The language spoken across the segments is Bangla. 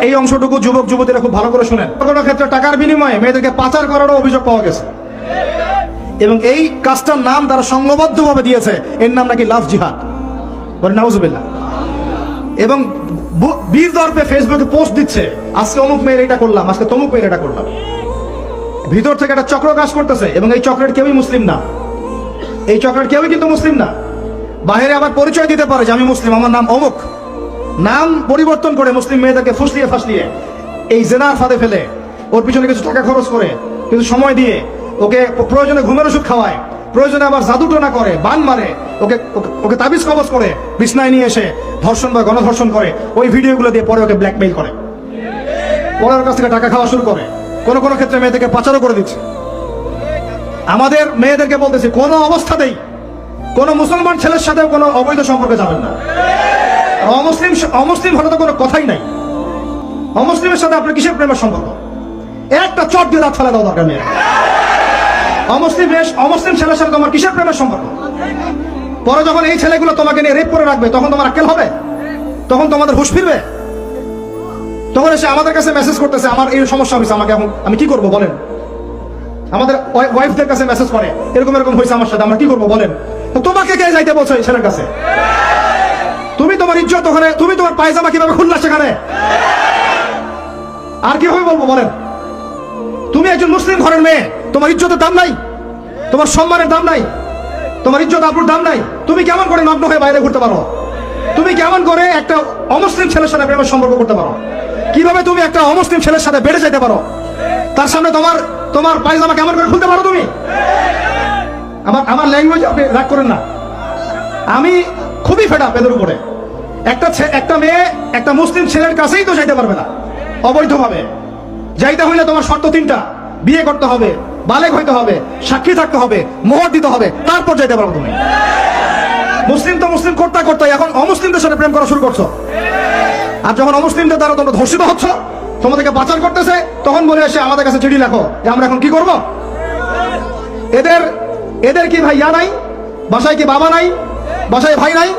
এই অংশটুকু যুবক, যুবতীরা খুব ভালো করে শুনেন। কোনো ক্ষেত্রে টাকার বিনিময়ে মেয়েদেরকে পাচার করারও অভিযোগ পাওয়া গেছে। এবং এই কাজটার নাম তারা সংঘবদ্ধভাবে দিয়েছে। এর নাম নাকি লাভ জিহাদ। এবং বীর দর্পে ফেসবুকে পোস্ট দিচ্ছে, আজকে অমুক মেয়ের এটা করলাম, আজকে তমুক মেয়ের এটা করলাম। ভিতর থেকে একটা চক্র কাজ করতেছে, এবং এই চক্রের কেউই মুসলিম না। এই চক্রের কেউই কিন্তু মুসলিম না। বাইরে আবার পরিচয় দিতে পারে যে, আমি মুসলিম, আমার নাম অমুক। নাম পরিবর্তন করে মুসলিম মেয়েদেরকে ফুসলিয়ে ফাসলিয়ে এই জেনার ফাঁদে ফেলে। ওর পিছনে কিছু টাকা খরচ করে, কিছু সময় দিয়ে ওকে প্রয়োজনে ঘুমের ওষুধ খাওয়ায়, প্রয়োজনে আবার জাদুটোনা করে, বান মারে, ওকে, ওকে- তাবিজ কবজ করে, বিছনায় নিয়ে এসে ধর্ষণ বা গণধর্ষণ করে, ওই ভিডিওগুলো দিয়ে পরে ওকে ব্ল্যাকমেইল করে। পরে ওর কাছ থেকে টাকা খাওয়া শুরু করে। কোন কোন ক্ষেত্রে মেয়েদেরকে পাচারও করে দিচ্ছে। আমাদের মেয়েদেরকে বলতেছি, কোনো অবস্থাতেই কোন মুসলমান ছেলের সাথেও কোনো অবৈধ সম্পর্কে যাবেন না। অমুসলিম অমুসলিম হলে তো কোনো কথাই নাই। অমুসলিমের সাথে আপনার কিসের প্রেমের সম্পর্ক? একটা চট দিয়ে দাঁত ফেলে দাও দরকার মেয়ে অমুসলিম অমুসলিম ছেলের সাথে তোমার কিসের প্রেমের সম্পর্ক? পরে যখন এই ছেলেগুলো তোমাকে নিয়ে রেপ করে রাখবে, তখন তোমার আক্কেল হবে? তখন তোমাদের হুশ ফিরবে? তখন এসে আমাদের কাছে মেসেজ করতেছে, আমার এই সমস্যা হয়েছে আমাকে এখন আমি কি করব, বলেন? আমাদের ওয়াইফদের কাছে মেসেজ করে, এরকম এরকম হয়েছে আমার সাথে, আমরা কি করব, বলেন? তোমাকে কে যাইতে বলছো এই ছেলের কাছে? তোমার ইজ্জত ওখানে। তুমি তোমার পায়জামা কীভাবে খুললা সেখানে? আর কীভাবে বলব বলেন? তুমি একজন মুসলিম ঘরের মেয়ে, তোমার ইজ্জতের দাম নাই, তোমার সম্মানের দাম নাই, তোমার ইজ্জত আবরুর দাম নাই। তুমি কেমন করে নগ্ন হয়ে বাইরে ঘুরতে পারো? তুমি কেমন করে একটা অমুসলিম ছেলের সাথে প্রেমের সম্পর্ক করতে পারো? কীভাবে তুমি একটা অমুসলিম ছেলের সাথে বেড়ে যেতে পারো? তার সামনে তোমার তোমার পায়জামা কেমন করে খুলতে পারো তুমি? আমার আমার ল্যাঙ্গুয়েজ আপনি রাগ করেন না। আমি খুবই ফেড আপ এদের উপরে। একটা একটা মেয়ে, একটা মুসলিম ছেলের কাছেই তো যাইতে পারবে না। অবৈধভাবে। যাইতে হইলে তোমার শর্ত তিনটা। বিয়ে করতে হবে বালেক হইতে হবে, সাক্ষী থাকতে হবে, মোহর দিতে হবে, তারপর যাইতে পারব তুমি। মুসলিম তো মুসলিম করতে করতে, এখন অমুসলিমদের সাথে প্রেম করা শুরু করছ। আর যখন অমুসলিমদের দ্বারা তোমরা ধর্ষিত হচ্ছ, তোমাদেরকে পাচার করতেছে, তখন বলে এসে আমাদের কাছে চিঠি লেখো যে আমরা এখন কি করব? এদের এদের কি ভাই ইয়া নাই? বাসায় কি বাবা নাই? বাসায় ভাই নাই?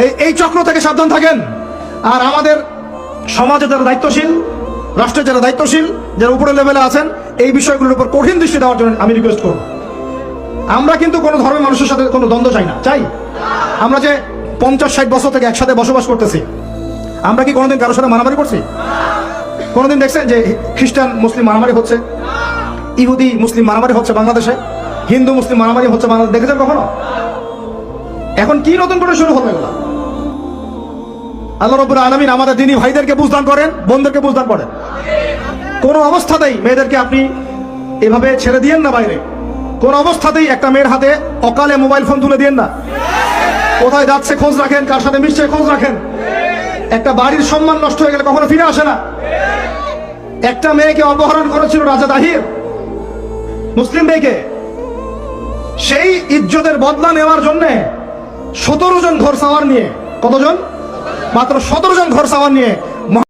এই এই চক্র থেকে সাবধান থাকেন। আর আমাদের সমাজে যারা দায়িত্বশীল রাষ্ট্রের যারা দায়িত্বশীল, যারা উপরের লেভেলে আছেন, এই বিষয়গুলোর উপর কঠিন দৃষ্টি দেওয়ার জন্য আমি রিকোয়েস্ট করব। আমরা কিন্তু কোনো ধর্মের মানুষের সাথে কোনো দ্বন্দ্ব চাই না, চাই? আমরা যে পঞ্চাশ, ষাট বছর থেকে একসাথে বসবাস করতেছি, আমরা কি কোনোদিন কারোর সাথে মারামারি করছি? কোনোদিন দেখছেন যে খ্রিস্টান, মুসলিম মারামারি হচ্ছে? ইহুদি, মুসলিম মারামারি হচ্ছে বাংলাদেশে? হিন্দু, মুসলিম মারামারি হচ্ছে বাংলাদেশ? দেখেছেন কখনো? এখন কি নতুন করে শুরু হবে এগুলা? আল্লাহ রব্বুল আলমিন আমাদের দিনী ভাইদেরকে বুঝদান করেন, বোনদেরকে বুঝদান করেন। কোনো অবস্থাতেই মেয়েদেরকে আপনি এভাবে ছেড়ে দিয়েন না বাইরে। কোন অবস্থাতেই একটা মেয়ের হাতে অকালে মোবাইল ফোন তুলে দিয়েন না। কোথায় যাচ্ছে খোঁজ রাখেন, কার সাথে মিশছে খোঁজ রাখেন। একটা বাড়ির সম্মান নষ্ট হয়ে গেলে কখনো ফিরে আসে না। একটা মেয়েকে অপহরণ করেছিল রাজা দাহির মুসলিম মেয়েকে। সেই ইজ্জতের বদলা নেওয়ার জন্য সতেরো জন ঘর সাওয়ার নিয়ে কতজন? মাত্র সতেরো জন ঘর সামান নিয়ে